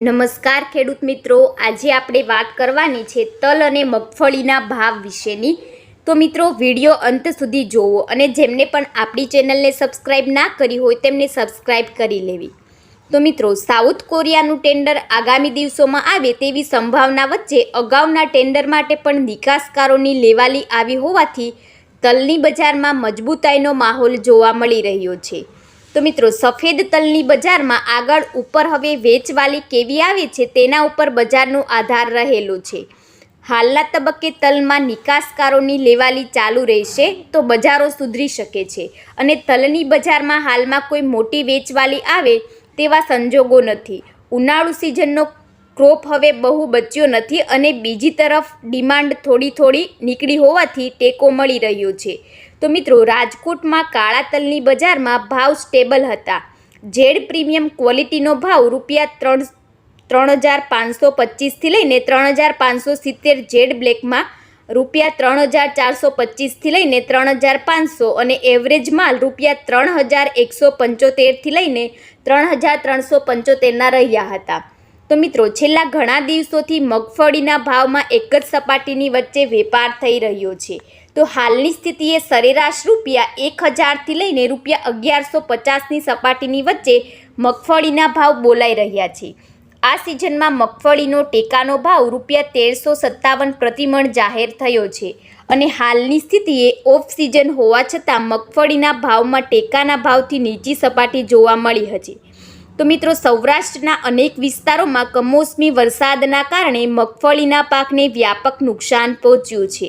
નમસ્કાર ખેડૂત મિત્રો, આજે આપણે વાત કરવાની છે તલ અને મગફળીના ભાવ વિશેની. તો મિત્રો, વીડિયો અંત સુધી જોવો અને જેમને પણ આપણી ચેનલને સબસ્ક્રાઇબ ના કરી હોય તેમને સબસ્ક્રાઇબ કરી લેવી. તો મિત્રો, સાઉથ કોરિયાનું ટેન્ડર આગામી દિવસોમાં આવે તેવી સંભાવના વચ્ચે અગાઉના ટેન્ડર માટે પણ નિકાસકારોની લેવાલી આવી હોવાથી તલની બજારમાં મજબૂતાઈનો માહોલ જોવા મળી રહ્યો છે. તો મિત્રો, સફેદ તલની બજારમાં આગળ ઉપર હવે વેચવાલી કેવી આવે છે તેના ઉપર બજારનો આધાર રહેલો છે. હાલના તબક્કે તલમાં નિકાસકારોની લેવાલી ચાલુ રહેશે તો બજારો સુધરી શકે છે અને તલની બજારમાં હાલમાં કોઈ મોટી વેચવાલી આવે તેવા સંજોગો નથી. ઉનાળુ સિઝનનો ક્રોપ હવે બહુ બચ્યો નથી અને બીજી તરફ ડિમાન્ડ થોડી થોડી નીકળી હોવાથી ટેકો મળી રહ્યો છે. તો મિત્રો, રાજકોટમાં કાળા તલની બજારમાં ભાવ સ્ટેબલ હતા. જેડ પ્રીમિયમ ક્વોલિટીનો ભાવ રૂપિયા ત્રણ ત્રણ હજાર પાંચસો પચીસથી લઈને ત્રણ હજાર પાંચસો સિત્તેર જેડ બ્લેકમાં રૂપિયા ત્રણ હજાર ચારસો પચીસથી લઈને ત્રણ હજાર પાંચસો અને એવરેજ માલ રૂપિયા ત્રણ હજાર એકસો પંચોતેરથી લઈને ત્રણ હજાર ત્રણસો પંચોતેરના રહ્યા હતા. તો મિત્રો, છેલ્લા ઘણા દિવસોથી મગફળીના ભાવમાં એક જ સપાટીની વચ્ચે વેપાર થઈ રહ્યો છે. તો હાલની સ્થિતિએ સરેરાશ રૂપિયા એક હજારથી લઈને રૂપિયા અગિયારસો પચાસની સપાટીની વચ્ચે મગફળીના ભાવ બોલાઈ રહ્યા છે. આ સિઝનમાં મગફળીનો ટેકાનો ભાવ રૂપિયા તેરસો સત્તાવન પ્રતિમણ જાહેર થયો છે અને હાલની સ્થિતિએ ઓફ સિઝન હોવા છતાં મગફળીના ભાવમાં ટેકાના ભાવથી નીચી સપાટી જોવા મળી હતી. તો મિત્રો, સૌરાષ્ટ્રના અનેક વિસ્તારોમાં કમોસમી વરસાદના કારણે મગફળીના પાકને વ્યાપક નુકસાન પહોંચ્યું છે.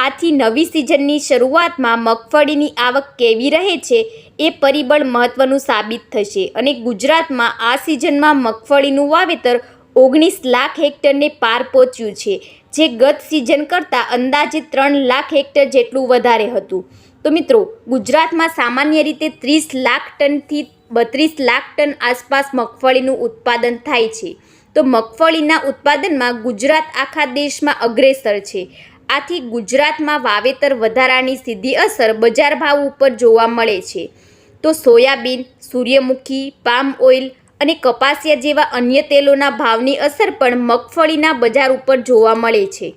આથી નવી સિઝનની શરૂઆતમાં મગફળીની આવક કેવી રહે છે એ પરિબળ મહત્વનું સાબિત થશે. અને ગુજરાતમાં આ સિઝનમાં મગફળીનું વાવેતર ઓગણીસ લાખ હેક્ટરને પાર પહોંચ્યું છે, જે ગત સિઝન કરતાં અંદાજે ત્રણ લાખ હેક્ટર જેટલું વધારે હતું. તો મિત્રો, ગુજરાતમાં સામાન્ય રીતે ત્રીસ લાખ ટનથી બત્રીસ લાખ ટન આસપાસ મગફળીનું ઉત્પાદન થાય છે. તો મગફળીના ઉત્પાદનમાં ગુજરાત આખા દેશમાં અગ્રેસર છે. આથી ગુજરાતમાં વાવેતર વધારાની સીધી અસર બજાર ભાવ ઉપર જોવા મળે છે. તો સોયાબીન, સૂર્યમુખી, પામ ઓઇલ અને કપાસિયા જેવા અન્ય તેલોના ભાવની અસર પણ મગફળીના બજાર ઉપર જોવા મળે છે.